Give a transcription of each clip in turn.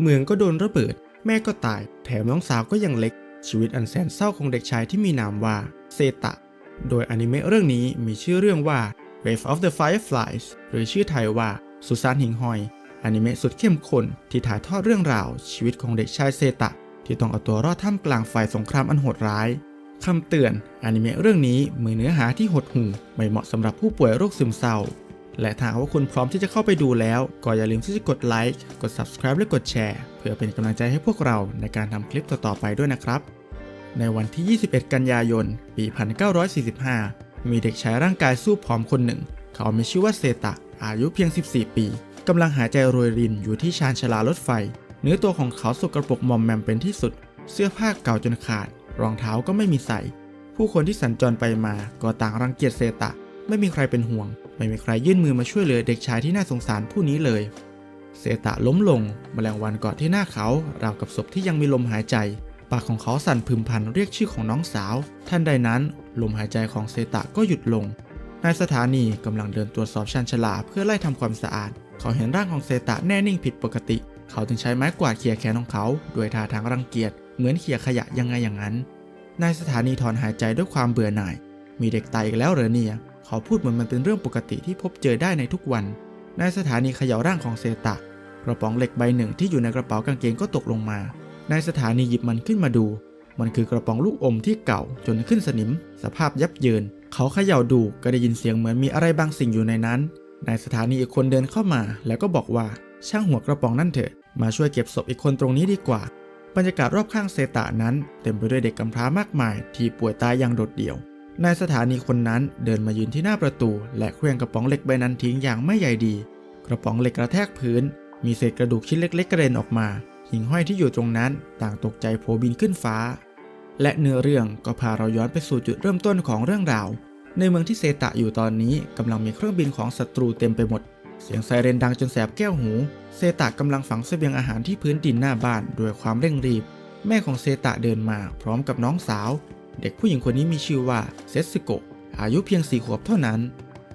เมืองก็โดนระเบิด แม่ก็ตาย แถมน้องสาวก็ยังเล็ก ชีวิตอันแสนเศร้าของเด็กชายที่มีนามว่าเซตะ โดยอนิเมะเรื่องนี้มีชื่อเรื่องว่า Wave of the Fireflies หรือชื่อไทยว่าสุสานหิงหอยอนิเมะสุดเข้มข้นที่ถ่ายทอดเรื่องราว ชีวิตของเด็กชายเซตะ ที่ต้องเอาตัวรอดท่ามกลางไฟสงครามอันโหดร้ายคำเตือนอนิเมะเรื่องนี้มีเนื้อหาที่หดหู่ไม่เหมาะสำหรับผู้ป่วยโรคซึมเศร้า และถ้าว่าคุณพร้อมที่จะเข้าไปดูแล้ว ก็อย่าลืมที่จะกดไลค์กด subscribe และกดแชร์ เพื่อเป็นกำลังใจให้พวกเราในการทำคลิปต่อๆไปด้วยนะครับ ในวันที่ 21 กันยายน ปี 1945 มีเด็กชายร่างกายสู้ผอมคนหนึ่ง เขามีชื่อว่าเซตะ อายุเพียง 14 ปีกำลังหายใจโรยรินอยู่ที่ชานชาลารถไฟ เนื้อตัวของเขาสกรปรกมอมแมมเป็นที่สุด เสื้อผ้าเก่าจนขาด รองเท้าก็ไม่มีใส่ ผู้คนที่สัญจรไปมาก็ต่างรังเกียจเซตะ ไม่มีใครเป็นห่วง ไม่มีใครยื่นมือมาช่วยเหลือเด็กชายที่น่าสงสารผู้นี้เลย เซตะล้มลงมแมลงวันเกาะที่หน้าเขาราวกับศพที่ยังมีลมหายใจ ปากของเขาสั่นพึมพำเรียกชื่อของน้องสาว ท่านใดนั้นลมหายใจของเซตะก็หยุดลงนายสถานีกำลังเดินตรวจสอบชันชลาเพื่อไล่ทำความสะอาด เขาเห็นร่างของเซตะแน่นิ่งผิดปกติ เขาจึงใช้ไม้กวาดเขี่ยแขนของเขาด้วยท่าทางรังเกียจเหมือนเขี่ยขยะยังไงอย่างนั้นนายสถานีถอนหายใจด้วยความเบื่อหน่าย มีเด็กตายอีกแล้วเหรอเนี่ย เขาพูดเหมือนมันเป็นเรื่องปกติที่พบเจอได้ในทุกวัน ในสถานีเขย่าร่างของเซตะ กระป๋องเหล็กใบหนึ่งที่อยู่ในกระเป๋ากางเกงก็ตกลงมา ในสถานีหยิบมันขึ้นมาดู มันคือกระป๋องลูกอมที่เก่าจนขึ้นสนิม สภาพยับเยิน เขาเขย่าดูก็ได้ยินเสียงเหมือนมีอะไรบางสิ่งอยู่ในนั้นนายสถานีอีกคนเดินเข้ามา แล้วก็บอกว่าช่างหัวกระป๋องนั่นเถอะ มาช่วยเก็บศพอีกคนตรงนี้ดีกว่า บรรยากาศรอบข้างเซตะนั้น เต็มไปด้วยเด็กกำพร้ามากมาย ที่ป่วยตายอย่างโดดเดี่ยว นายสถานีคนนั้นเดินมายืนที่หน้าประตู และเคลื่องกระป๋องเหล็กใบนั้นทิ้งอย่างไม่ใยดี กระป๋องเหล็กกระแทกพื้น มีเศษกระดูกชิ้นเล็ก ๆ กระเด็นออกมา หิ่งห้อยที่อยู่ตรงนั้น ต่างตกใจโผบินขึ้นฟ้า และเนื้อเรื่องก็พาเราย้อนไปสู่จุดเริ่มต้นของเรื่องราว ในเมืองที่เซตะอยู่ตอนนี้กำลังมีเครื่องบินของศัตรูเต็มไปหมด เสียงไซเรนดังจนแสบแก้วหู เซตะกำลังฝังเสบียงอาหารที่พื้นดินหน้าบ้านด้วยความเร่งรีบ แม่ของเซตะเดินมา พร้อมกับน้องสาว เด็กผู้หญิงคนนี้มีชื่อว่าเซสึโกะอายุเพียงสี่ขวบเท่านั้น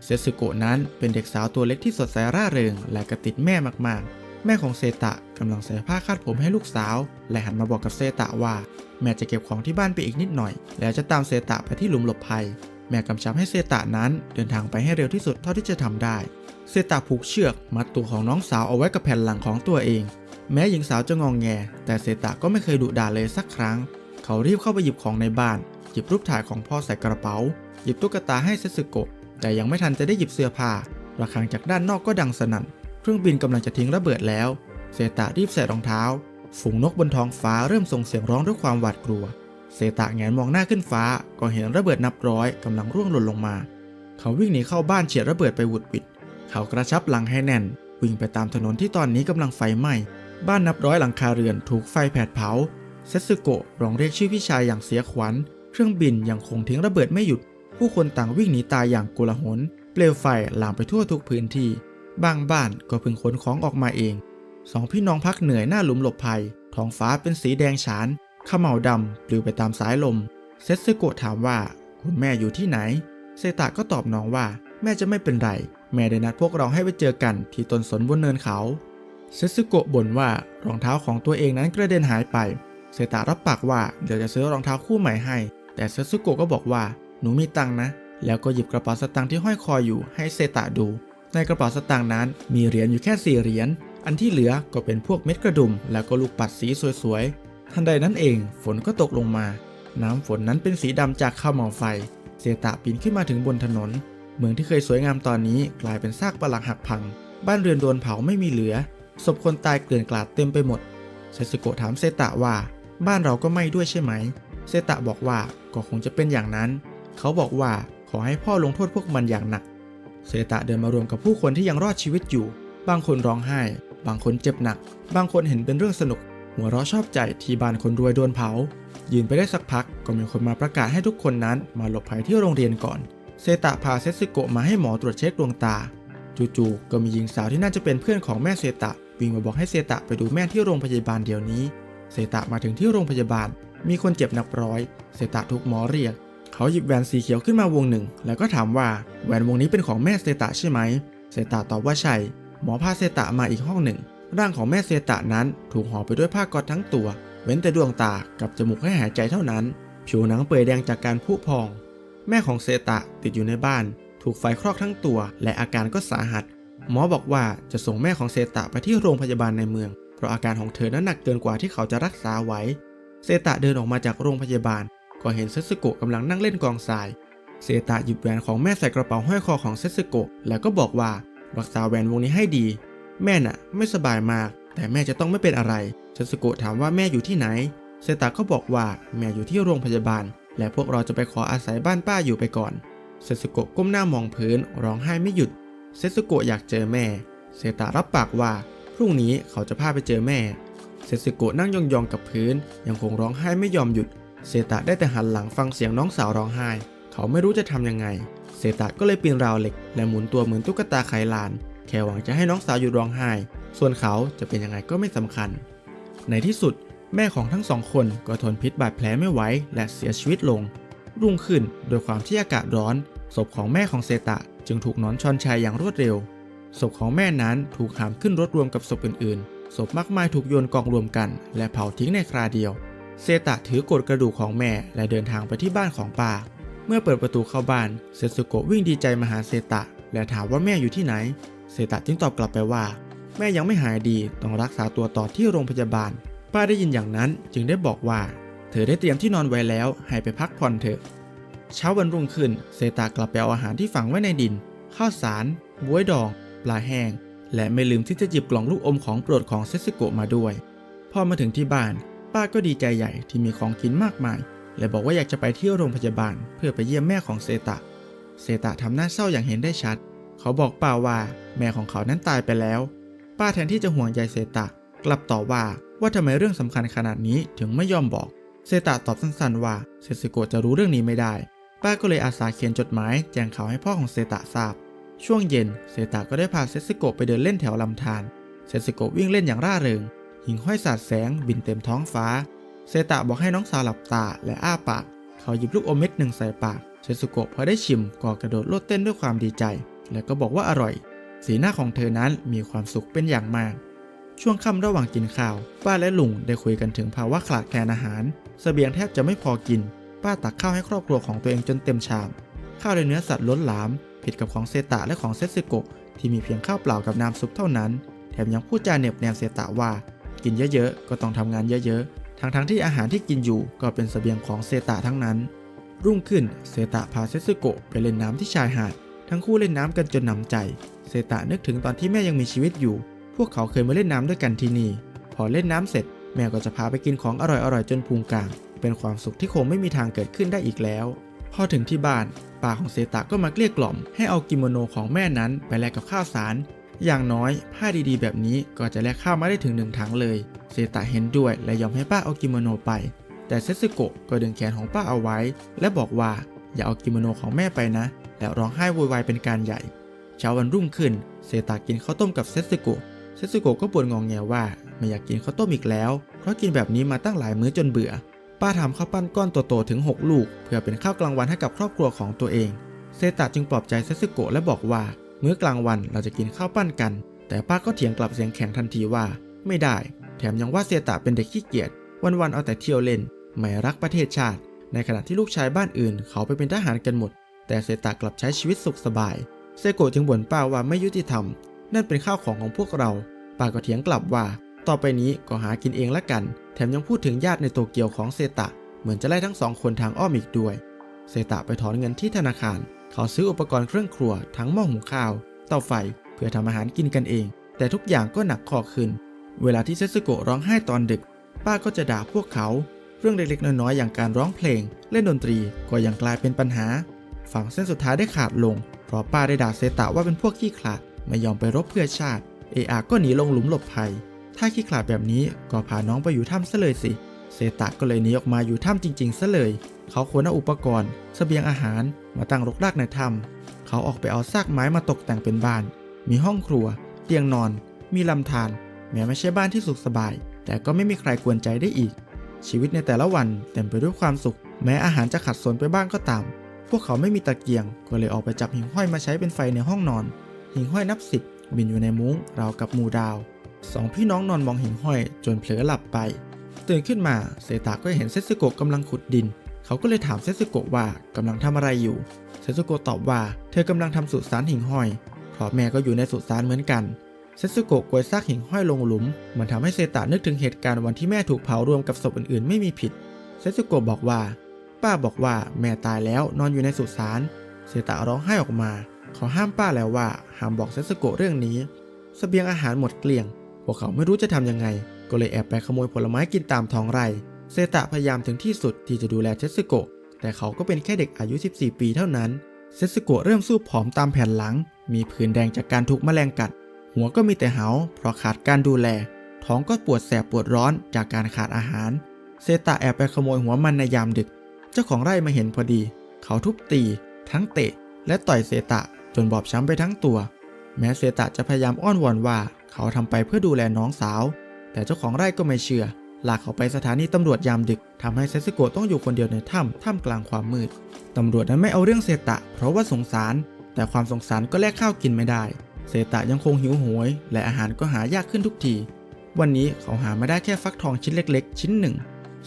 เซสึโกะนั้นเป็นเด็กสาวตัวเล็กที่สดใสร่าเริง และกระติดแม่มากๆ แม่ของเซตะกำลังใส่ผ้าคาดผมให้ลูกสาว และหันมาบอกกับเซตะว่า แม่จะเก็บของที่บ้านไปอีกนิดหน่อย แล้วจะตามเซตะไปที่หลุมหลบภัย แม่กำชับให้เซตะนั้นเดินทางไปให้เร็วที่สุดเท่าที่จะทำได้ เซตะผูกเชือกมัดตัวของน้องสาวเอาไว้กับแผ่นหลังของตัวเอง แม้หญิงสาวจะงองแง แต่เซตะก็ไม่เคยดุด่าเลยสักครั้ง เขารีบเข้าไปหยิบของในบ้าน หยิบรูปถ่ายของพ่อใส่กระเป๋า หยิบตุ๊กตาให้เซสึโกะ แต่ยังไม่ทันจะได้หยิบเสื้อผ้าระฆังจากด้านนอกก็ดังสนั่น เครื่องบินกำลังจะทิ้งระเบิดแล้ว เซตะรีบใส่รองเท้า ฝูงนกบนท้องฟ้าเริ่มส่งเสียงร้องด้วยความหวาดกลัว เซตะแงนมองหน้าขึ้นฟ้า ก็เห็นระเบิดนับร้อยกำลังร่วงหล่นลงมา เขาวิ่งหนีเข้าบ้านเฉียดระเบิดไปหวุดหวิด เขากระชับหลังให้แน่น วิ่งไปตามถนนที่ตอนนี้กำลังไฟไหม้ บ้านนับร้อยหลังคาเรือนถูกไฟแผดเผา เซตสึโกะร้องเรียกชื่อพี่ชายอย่างเสียขวัญ เครื่องบินยังคงทิ้งระเบิดไม่หยุด ผู้คนต่างวิ่งหนีตายอย่างโกลาหล เปลวไฟลามไปทั่วทุกพื้นที่ บางบ้านก็พิ่งขนของออกมาเอง สองพี่น้องพักเหนื่อยหน้าหลุมหลบภัย ท้องฟ้าเป็นสีแดงฉานขมเหลาดำปลิวไปตามสายลม เซตสึโกะถามว่า คุณแม่อยู่ที่ไหน เซตะก็ตอบน้องว่า แม่จะไม่เป็นไร แม่ได้นัดพวกเราให้ไปเจอกันที่ต้นสนบนเนินเขา เซตสึโกะบ่นว่ารองเท้าของตัวเองนั้นกระเด็นหายไป เซตะรับปากว่าเดี๋ยวจะซื้อรองเท้าคู่ใหม่ให้ แต่เซตสึโกะก็บอกว่าหนูมีตังนะ แล้วก็หยิบกระเป๋าสตางค์ที่ห้อยคออยู่ให้เซตะดู ในกระเป๋าสตางค์นั้นมีเหรียญอยู่แค่สี่เหรียญ อันที่เหลือก็เป็นพวกเม็ดกระดุม แล้วก็ลูกปัดสีสวยๆ ทันใดนั้นเองฝนก็ตกลงมา น้ำฝนนั้นเป็นสีดำจากข้าวหมอไฟ เซตะปีนขึ้นมาถึงบนถนน เมืองที่เคยสวยงามตอนนี้กลายเป็นซากปรักหักพัง บ้านเรือนโดนเผาไม่มีเหลือศพคนตายเกลื่อนกลาดเต็มไปหมดเซสึโกะถามเซตะว่า บ้านเราก็ไม้ด้วยใช่ไหม เซตะบอกว่าก็คงจะเป็นอย่างนั้น เขาบอกว่าขอให้พ่อลงโทษพวกมันอย่างหนัก เซตะเดินมารวมกับผู้คนที่ยังรอดชีวิตอยู่ บางคนร้องไห้ บางคนเจ็บหนัก บางคนเห็นเป็นเรื่องสนุก หัวเราะชอบใจที่บ้านคนรวยโดนเผา ยืนไปได้สักพักก็มีคนมาประกาศให้ทุกคนนั้นมาหลบภัยที่โรงเรียนก่อน เซตะพาเซสึโกะมาให้หมอตรวจเช็คดวงตา จู่ๆก็มีหญิงสาวที่น่าจะเป็นเพื่อนของแม่เซตะวิ่งมาบอกให้เซตะไปดูแม่ที่โรงพยาบาลเดี๋ยวนี้ เซตะมาถึงที่โรงพยาบาล มีคนเจ็บนับร้อย เซตะถูกหมอเรียก เขาหยิบแหวนสีเขียวขึ้นมาวงหนึ่ง แล้วก็ถามว่าแหวนวงนี้เป็นของแม่เซตะใช่ไหม เซตะตอบว่าใช่ หมอพาเซตะมาอีกห้องหนึ่ง ร่างของแม่เซตะนั้นถูกห่อไปด้วยผ้าก๊อซทั้งตัว เว้นแต่ดวงตา กับจมูกให้หายใจเท่านั้น ผิวหนังเปื่อยแดงจากการผุพอง แม่ของเซตะติดอยู่ในบ้าน ถูกไฟคลอกทั้งตัว และอาการก็สาหัส หมอบอกว่าจะส่งแม่ของเซตะไปที่โรงพยาบาลในเมือง เพราะอาการของเธอนั้นหนักเกินกว่าที่เขาจะรักษาไว้เซตะเดินออกมาจากโรงพยาบาล ก็เห็นเซสึโกะกำลังนั่งเล่นกองทราย เซตะหยิบแหวนของแม่ใส่กระเป๋าห้อยคอของเซสึโกะแล้วก็บอกว่ารักษาแหวนวงนี้ให้ดี แม่น่ะ ไม่สบายมาก แต่แม่จะต้องไม่เป็นอะไรเซสึโกะถามว่าแม่อยู่ที่ไหน เซตะก็บอกว่าแม่อยู่ที่โรงพยาบาล และพวกเราจะไปขออาศัยบ้านป้าอยู่ไปก่อนเซสึโกะก้มหน้า มองพื้นร้องไห้ไม่หยุด เซสึโกะอยากเจอแม่ เซตะรับปากว่า รุ่งนี้เขาจะพาไปเจอแม่ เซสึโกะนั่งยองๆกับพื้น ยังคงร้องไห้ไม่ยอมหยุด เซตะได้แต่หันหลังฟังเสียงน้องสาวร้องไห้ เขาไม่รู้จะทำยังไง เซตะก็เลยปีนราวเหล็ก และหมุนตัวเหมือนตุ๊กตาไขลาน แค่หวังจะให้น้องสาวหยุดร้องไห้ ส่วนเขาจะเป็นยังไงก็ไม่สำคัญ ในที่สุดแม่ของทั้งสองคนก็ทนพิษบาดแผลไม่ไหวและเสียชีวิตลง รุ่งขึ้นโดยความที่อากาศร้อน ศพของแม่ของเซตะจึงถูกนอนชอนชัยอย่างรวดเร็ว ศพของแม่นั้นถูกหามขึ้นรถรวมกับศพอื่นๆ ศพมากมายถูกโยนกองรวมกัน และเผาทิ้งในคราเดียว เซตะถือกดกระดูกของแม่และเดินทางไปที่บ้านของป้า เมื่อเปิดประตูเข้าบ้าน เซซุโกะวิ่งดีใจมาหาเซตะ และถามว่าแม่อยู่ที่ไหน เซตะจึงตอบกลับไปว่า แม่ยังไม่หายดี ต้องรักษาตัวต่อที่โรงพยาบาล ป้าได้ยินอย่างนั้นจึงได้บอกว่า เธอได้เตรียมที่นอนไว้แล้ว ให้ไปพักผ่อนเถอะ เช้าวันรุ่งขึ้น เซตากลับไปเอาอาหารที่ฝังไว้ในดิน ข้าวสารบ๊วยดอง ปลาแห้ง และไม่ลืมที่จะหยิบกล่องลูกอมของโปรดของเซซึโกะมาด้วย พอมาถึงที่บ้าน ป้าก็ดีใจใหญ่ที่มีของกินมากมาย และบอกว่าอยากจะไปเที่ยวโรงพยาบาล เพื่อไปเยี่ยมแม่ของเซตะ เซตะทำหน้าเศร้าอย่างเห็นได้ชัด เขาบอกป้าว่าแม่ของเขานั้นตายไปแล้ว ป้าแทนที่จะห่วงใยเซตะ กลับต่อว่าว่าทำไมเรื่องสำคัญขนาดนี้ถึงไม่ยอมบอก เซตะตอบสั้นๆว่าเซซึโกะจะรู้เรื่องนี้ไม่ได้ ป้าก็เลยอาสาเขียนจดหมายแจ้งข่าวให้พ่อของเซตะทราบ ช่วงเย็นเซตะก็ได้พาเซซึโกไปเดินเล่นแถวลำธารเซซึโกวิ่งเล่นอย่างร่าเริง หิ่งห้อยสาดแสงบินเต็มท้องฟ้า เซตะบอกให้น้องสาวหลับตาและอ้าปาก เขาหยิบลูกอมเม็ดหนึ่งใส่ปากเซซึโกะพอได้ชิมก็กระโดดโลดเต้นด้วยความดีใจ และก็บอกว่าอร่อย สีหน้าของเธอนั้นมีความสุขเป็นอย่างมาก ช่วงค่ำระหว่างกินข้าว ป้าและลุงได้คุยกันถึงภาวะขาดแคลนอาหารเสบียงแทบจะไม่พอกิน ป้าตักข้าวให้ครอบครัวของตัวเองจนเต็มชาม ข้าวและเนื้อสัตว์ล้นหลาม ผิดกับของเซตะและของเซซึโกะที่มีเพียงข้าวเปล่ากับน้ำซุปเท่านั้น แถมยังพูดจาเหน็บแนมเซตะว่า กินเยอะๆ ก็ต้องทำงานเยอะๆ ทั้งๆที่อาหารที่กินอยู่ก็เป็นเสบียงของเซตะทั้งนั้น รุ่งขึ้นเซตะพาเซซึโกะไปเล่นน้ำที่ชายหาด ทั้งคู่เล่นน้ำกันจนหนำใจ เซตะนึกถึงตอนที่แม่ยังมีชีวิตอยู่ พวกเขาเคยมาเล่นน้ำด้วยกันที่นี่ พอเล่นน้ำเสร็จ แม่ก็จะพาไปกินของอร่อยๆจนพุงกลาง เป็นความสุขที่คงไม่มีทางเกิดขึ้นได้อีกแล้ว พอถึงที่บ้าน ป้าของเซตะก็มาเกลี้ยกล่อมให้เอากิโมโนของแม่นั้นไปแลกกับข้าวสาร อย่างน้อยผ้าดีๆ แบบนี้ก็จะแลกข้าวมาได้ถึงหนึ่งถังเลย เซตะเห็นด้วยและยอมให้ป้าเอากิโมโนไป แต่เซซึโกะก็ดึงแขนของป้าเอาไว้ และบอกว่าอย่าเอากิโมโนของแม่ไปนะ แล้วร้องไห้โวยวายเป็นการใหญ่ เช้าวันรุ่งขึ้น เซตากินข้าวต้มกับเซซึโกะ เซซึโกะก็บ่นงองแงว่า ไม่อยากกินข้าวต้มอีกแล้ว เพราะกินแบบนี้มาตั้งหลายมื้อจนเบื่อ ป้าทำข้าวปั้นก้อนโตๆถึง 6 ลูก เพื่อเป็นข้าวกลางวันให้กับครอบครัวของตัวเอง เซตาจึงปลอบใจเซซึโกะและบอกว่า มื้อกลางวันเราจะกินข้าวปั้นกัน แต่ป้าก็เถียงกลับเสียงแข็งทันทีว่า ไม่ได้ แถมยังว่าเซตาเป็นเด็กขี้เกียจวันๆเอาแต่เที่ยวเล่น ไม่รักประเทศชาติ ในขณะที่ลูกชายบ้านอื่น เขาไปเป็นทหารกันหมด แต่เซตากลับใช้ชีวิตสุขสบาย เซโกะจึงบ่นป้าว่าไม่ยุติธรรม นั่นเป็นข้าวของของพวกเรา ป้าก็เถียงกลับว่า ต่อไปนี้ก็หากินเองละกัน ถมยังพูดถึงญาติในโตเกียวของเซตะ เหมือนจะไล่ทั้งสองคนทางอ้อมอีกด้วย เซตะไปถอนเงินที่ธนาคาร เขาซื้ออุปกรณ์เครื่องครัว ทั้งหม้อหุงข้าว เตาไฟ เพื่อทำอาหารกินกันเอง แต่ทุกอย่างก็หนักคอขึ้น เวลาที่เซซึโกะร้องไห้ตอนดึก ป้าก็จะด่าพวกเขา เรื่องเล็กๆน้อยๆอย่างการร้องเพลง เล่นดนตรีก็ยังกลายเป็นปัญหา ฝั่งเส้นสุดท้ายได้ขาดลง เพราะป้าได้ด่าเซตะว่าเป็นพวกขี้ขลาด ไม่ยอมไปรบเพื่อชาติ เออาก็หนีลงหลุมหลบภัย ถ้าขี้ขลาดแบบนี้ก็พาน้องไปอยู่ถ้ำซะเลยสิ เซตะก็เลยหนีออกมาอยู่ถ้ำจริงๆซะเลย เขาควรเอาอุปกรณ์เสบียงอาหารมาตั้งรกรากในถ้ำเขาออกไปเอาซากไม้มาตกแต่งเป็นบ้าน มีห้องครัว เตียงนอน มีลำธารแม้ไม่ใช่บ้านที่สุขสบาย แต่ก็ไม่มีใครกวนใจได้อีก ชีวิตในแต่ละวันเต็มไปด้วยความสุข แม้อาหารจะขัดสนไปบ้างก็ตาม พวกเขาไม่มีตะเกียง ก็เลยออกไปจับหิ่งห้อยมาใช้เป็นไฟในห้องนอน หิ่งห้อยนับสิบบินอยู่ในมุ้งราวกับหมู่ดาว สองพี่น้องนอนมองหิ่งห้อยจนเผลอหลับไป ตื่นขึ้นมาเซตาก็เห็นเซซึโกะกำลังขุดดิน เขาก็เลยถามเซซึโกะว่ากำลังทำอะไรอยู่ เซซึโกะตอบว่าเธอกำลังทำสุสานหิ่งห้อยเพราะแม่ก็อยู่ในสุสานเหมือนกันเซซึโกะกวยซากหิ่งห้อยลงหลุม มันทำให้เซตานึกถึงเหตุการณ์วันที่แม่ถูกเผารวมกับศพอื่นๆ ไม่มีผิด เซซึโกะบอกว่า ป้าบอกว่าแม่ตายแล้วนอนอยู่ในสุสาน เซตาร้องไห้ออกมา เขาห้ามป้าแล้วว่าห้ามบอกเซซึโกะเรื่องนี้สเสบียงอาหารหมดเกลี้ยง วกเขาไม่รู้จะทำยังไง ก็เลยแอบไปขโมยผลไม้กินตามท้องไร่ เซตะพยายามถึงที่สุดที่จะดูแลเซซึโกะ แต่เขาก็เป็นแค่เด็กอายุ 14 ปีเท่านั้นเซซึโกะเริ่มสู้ผอมตามแผ่นหลัง มีผื่นแดงจากการถูกแมลงกัด หัวก็มีแต่เหา เพราะขาดการดูแล ท้องก็ปวดแสบปวดร้อนจากการขาดอาหาร เซตะแอบไปขโมยหัวมันในยามดึก เจ้าของไร่มาเห็นพอดี เขาทุบตี ทั้งเตะ และต่อยเซตะจนบอบช้ำไปทั้งตัว แม้เซตะจะพยายามอ้อนวอนว่า เขาทำไปเพื่อดูแลน้องสาว แต่เจ้าของไร่ก็ไม่เชื่อ ลากเขาไปสถานีตำรวจยามดึกทำให้เซซึโกะต้องอยู่คนเดียวในถ้ำท่ามกลางความมืดตำรวจนั้นไม่เอาเรื่องเซตะ เพราะว่าสงสาร แต่ความสงสารก็แลกข้าวกินไม่ได้ เซตะยังคงหิวโหยและอาหารก็หายากขึ้นทุกที วันนี้เขาหาไมาได้แค่ฟักทองชิ้นเล็ก ๆ ชิ้นหนึ่ง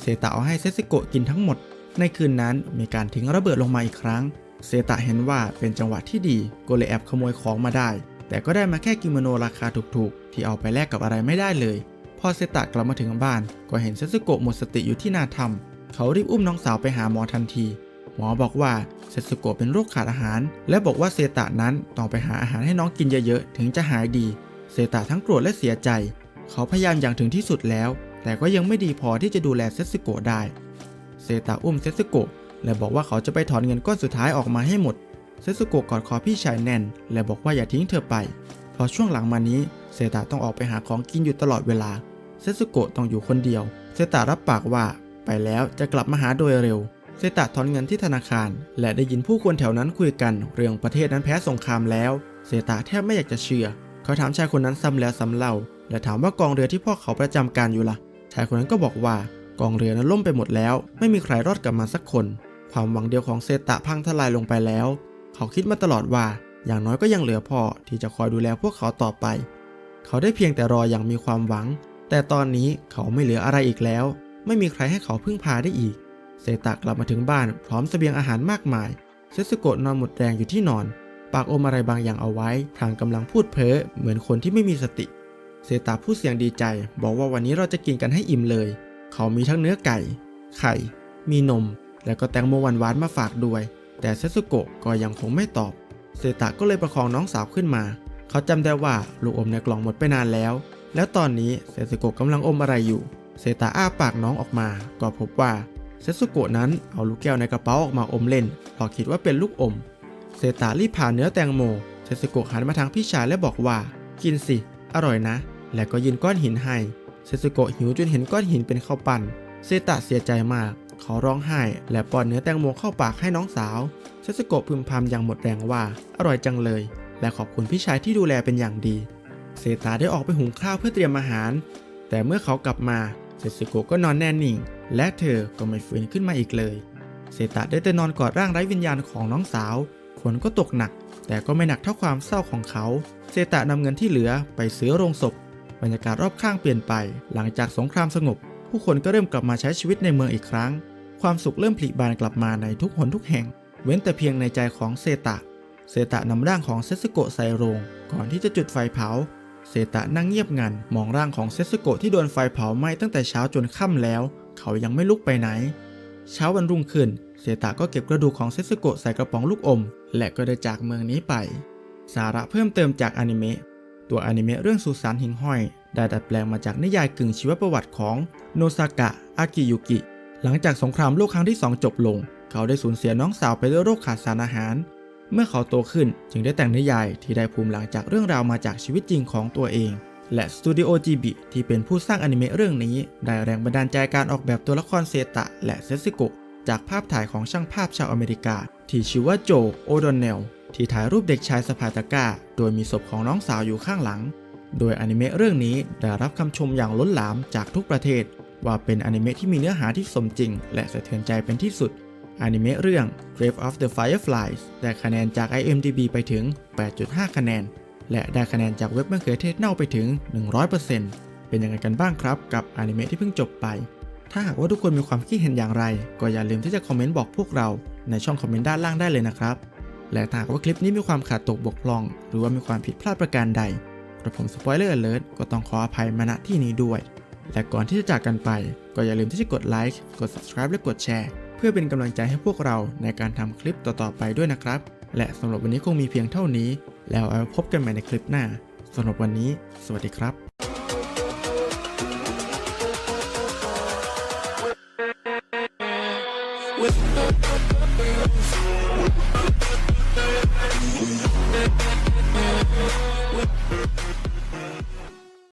เซตะเอาให้เซซึโกะกินทั้งหมด ในคืนนั้นมีการทิ้งระเบิดลงมาอีกครั้ง เซตะเห็นว่าเป็นจังหวะที่ดีก็เลยแอบขโมยของมาได้ แต่ก็ได้มาแค่กิโมโนราคาถูกๆ ที่เอาไปแลกกับอะไรไม่ได้เลย พอเซตะกลับมาถึงบ้าน ก็เห็นเซซึโกะหมดสติอยู่ที่น้าถ้ำเขารีบอุ้มน้องสาวไปหาหมอทันที หมอบอกว่าเซซึโกะเป็นโรคขาดอาหาร และบอกว่าเซตะนั้นต้องไปหาอาหารให้น้องกินเยอะๆ ถึงจะหายดี เซตะทั้งโกรธและเสียใจ เขาพยายามอย่างถึงที่สุดแล้ว แต่ก็ยังไม่ดีพอที่จะดูแลเซซึโกะได้ เซตะอุ้มเซซึโกะและบอกว่าเขาจะไปถอนเงินก้อนสุดท้ายออกมาให้หมด เซซึโกะกอดคอพี่ชายแน่น และบอกว่าอย่าทิ้งเธอไปเพราะช่วงหลังมานี้เซตะต้องออกไปหาของกินอยู่ตลอดเวลา เซซึโกะต้องอยู่คนเดียว เซตะรับปากว่า ไปแล้วจะกลับมาหาโดยเร็ว เซตะถอนเงินที่ธนาคาร และได้ยินผู้คนแถวนั้นคุยกันเรื่องประเทศนั้นแพ้สงครามแล้ว เซตะแทบไม่อยากจะเชื่อ เขาถามชายคนนั้นซ้ำแล้วซ้ำเล่า และถามว่ากองเรือที่พ่อเขาประจำการอยู่ล่ะ ชายคนนั้นก็บอกว่ากองเรือนั้นล่มไปหมดแล้ว ไม่มีใครรอดกลับมาสักคน ความหวังเดียวของเซตะพังทลายลงไปแล้ว เขาคิดมาตลอดว่าอย่างน้อยก็ยังเหลือพ่อที่จะคอยดูแลพวกเขาต่อไป เขาได้เพียงแต่รออย่างมีความหวัง แต่ตอนนี้เขาไม่เหลืออะไรอีกแล้ว ไม่มีใครให้เขาพึ่งพาได้อีก เซตะกลับมาถึงบ้านพร้อมเสบียงอาหารมากมาย เซซึโกะนอนหมดแรงอยู่ที่นอน ปากอมอะไรบางอย่างเอาไว้ทางกำลังพูดเพ้อเหมือนคนที่ไม่มีสติ เซตะพูดเสียงดีใจ บอกว่าวันนี้เราจะกินกันให้อิ่มเลย เขามีทั้งเนื้อไก่ ไข่ มีนม และก็แตงโมหวานๆมาฝากด้วย แต่เซซึโกะก็ยังคงไม่ตอบ เซตะก็เลยประคองน้องสาวขึ้นมา เขาจำได้ว่าลูกอมในกล่องหมดไปนานแล้ว แล้วตอนนี้เซซึโกะกำลังอมอะไรอยู่ เซตะอ้าปากน้องออกมา ก็พบว่าเซซึโกะนั้นเอาลูกแก้วในกระเป๋าออกมาอมเล่นเพราะคิดว่าเป็นลูกอม เซตะรีบผ่าเนื้อแตงโม เซซึโกะหันมาทางพี่ชายและบอกว่า กินสิ อร่อยนะ และก็ยินก้อนหินให้ เซซึโกะหิวจนเห็นก้อนหินเป็นข้าวปั้น เซตะเสียใจมาก เขาร้องไห้ และป้อนเนื้อแตงโมเข้าปากให้น้องสาวเซซึโกะพึมพำอย่างหมดแรงว่า อร่อยจังเลย และขอบคุณพี่ชายที่ดูแลเป็นอย่างดี เซตาได้ออกไปหุงข้าวเพื่อเตรียมอาหาร แต่เมื่อเขากลับมาเซซึโกะก็นอนแน่นิ่ง และเธอก็ไม่ฟื้นขึ้นมาอีกเลย เซตาได้แต่นอนกอดร่างไร้วิญญาณของน้องสาวฝนก็ตกหนัก แต่ก็ไม่หนักเท่าความเศร้าของเขา เซตะนำเงินที่เหลือไปซื้อโรงศพ บรรยากาศรอบข้างเปลี่ยนไป หลังจากสงครามสงบ ผู้คนก็เริ่มกลับมาใช้ชีวิตในเมืองอีกครั้ง ความสุขเริ่มผลิบานกลับมาในทุกหนทุกแห่ง เว้นแต่เพียงในใจของเซตะ เซตะนำร่างของเซซึโกะใส่โรง ก่อนที่จะจุดไฟเผา เซตะนั่งเงียบงันมองร่างของเซซึโกะที่โดนไฟเผาไหม้ตั้งแต่เช้าจนค่ำแล้ว เขายังไม่ลุกไปไหน เช้าวันรุ่งขึ้น เซตะก็เก็บกระดูกของเซซึโกะใส่กระป๋องลูกอม และก็ได้จากเมืองนี้ไป สาระเพิ่มเติมจากอนิเมะตัวอนิเมะเรื่องสุสานหิงห้อยได้ดัดแปลงมาจากนิยายกึ่งชีวประวัติของโนซากะอากิยุกิ หลังจากสงครามโลกครั้งที่ 2 จบลง เขาได้สูญเสียน้องสาวไปด้วยโรคขาดสารอาหาร เมื่อเขาโตขึ้นจึงได้แต่งนิยายที่ได้ภูมิหลังจากเรื่องราวมาจากชีวิตจริงของตัวเอง และสตูดิโอจีบิที่เป็นผู้สร้างอนิเมะเรื่องนี้ ได้แรงบันดาลใจการออกแบบตัวละครเซตะ และเซซึโกะจากภาพถ่ายของช่างภาพชาวอเมริกา ที่ชื่อว่าโจโอดอนเนลที่ถ่ายรูปเด็กชายสะพายตะก้า โดยมีศพของน้องสาวอยู่ข้างหลัง โดยอนิเมะเรื่องนี้ได้รับคำชมอย่างล้นหลามจากทุกประเทศ ว่าเป็นอนิเมะที่มีเนื้อหาที่สมจริง และสะเทือนใจเป็นที่สุดอนิเมะเรื่อง Grave of the Fireflies ได้คะแนนจาก IMDb ไปถึง 8.5 คะแนน และได้คะแนนจากเว็บมะเขือเทศเน่าไปถึง 100%เป็นยังไงกันบ้างครับกับอนิเมะที่เพิ่งจบไป ถ้าหากว่าทุกคนมีความคิดเห็นอย่างไร ก็อย่าลืมที่จะคอมเมนต์บอกพวกเราในช่องคอมเมนต์ด้านล่างได้เลยนะครับ และถ้าหากว่าคลิปนี้มีความขาดตกบกพร่อง หรือว่ามีความผิดพลาดประการใดกระผมสปอยเลอร์เลิร์ก็ต้องขออภัยมาณที่นี้ด้วย และก่อนที่จะจากกันไป ก็อย่าลืมที่จะกดไลค์กด subscribe และกดแชร์ เพื่อเป็นกำลังใจให้พวกเราในการทำคลิปต่อๆไปด้วยนะครับ และสำหรับวันนี้คงมีเพียงเท่านี้ แล้วเอาพบกันใหม่ในคลิปหน้าสำหรับวันนี้ สวัสดีครับ